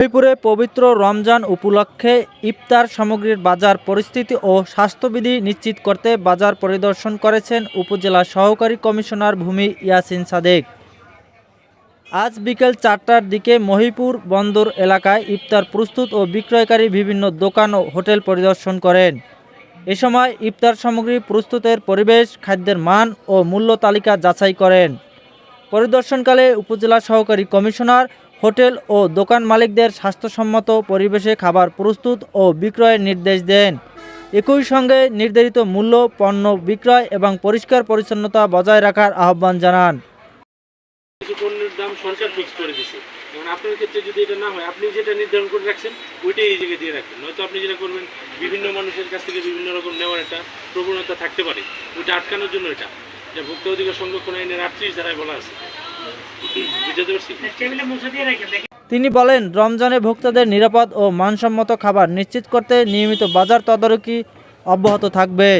মহিপুরে পবিত্র রমজান উপলক্ষে ইফতার সামগ্রীর বাজার পরিস্থিতি ও স্বাস্থ্যবিধি নিশ্চিত করতে বাজার পরিদর্শন করেছেন উপজেলা সহকারী কমিশনার ভূমি ইয়াসিন সাদেক। আজ বিকেল চারটার দিকে মহিপুর বন্দর এলাকায় ইফতার প্রস্তুত ও বিক্রয়কারী বিভিন্ন দোকান ও হোটেল পরিদর্শন করেন। এ সময় ইফতার সামগ্রী প্রস্তুতের পরিবেশ, খাদ্যের মান ও মূল্য তালিকা যাচাই করেন। পরিদর্শনকালে উপজেলা সহকারী কমিশনার হোটেল ও দোকান মালিকদের স্বাস্থ্যসম্মত পরিবেশে খাবার প্রস্তুত ও বিক্রয়ের নির্দেশ দেন। একই সঙ্গে নির্ধারিত মূল্য, পণ্য বিক্রয় এবং পরিষ্কার পরিচ্ছন্নতা বজায় রাখার আহ্বান জানান। পণ্যের দাম করে যদি এটা না হয়, আপনি যেটা নির্ধারণ করে রাখছেন, ওইটাই দিয়ে রাখবেন। নয়তো আপনি যেটা করবেন, বিভিন্ন মানুষের কাছ থেকে বিভিন্ন রকম নেওয়ার একটা প্রবণতা থাকতে পারে। ওইটা আটকানোর জন্য এটা। ভোক্তা অধিকার সংরক্ষণ আইনের আটত্রিশ ধারায় বলা আছে। তিনি বলেন, রমজানে ভোক্তাদের নিরাপদ ও মানসম্মত খাবার নিশ্চিত করতে নিয়মিত বাজার তদারকি অব্যাহত থাকবে।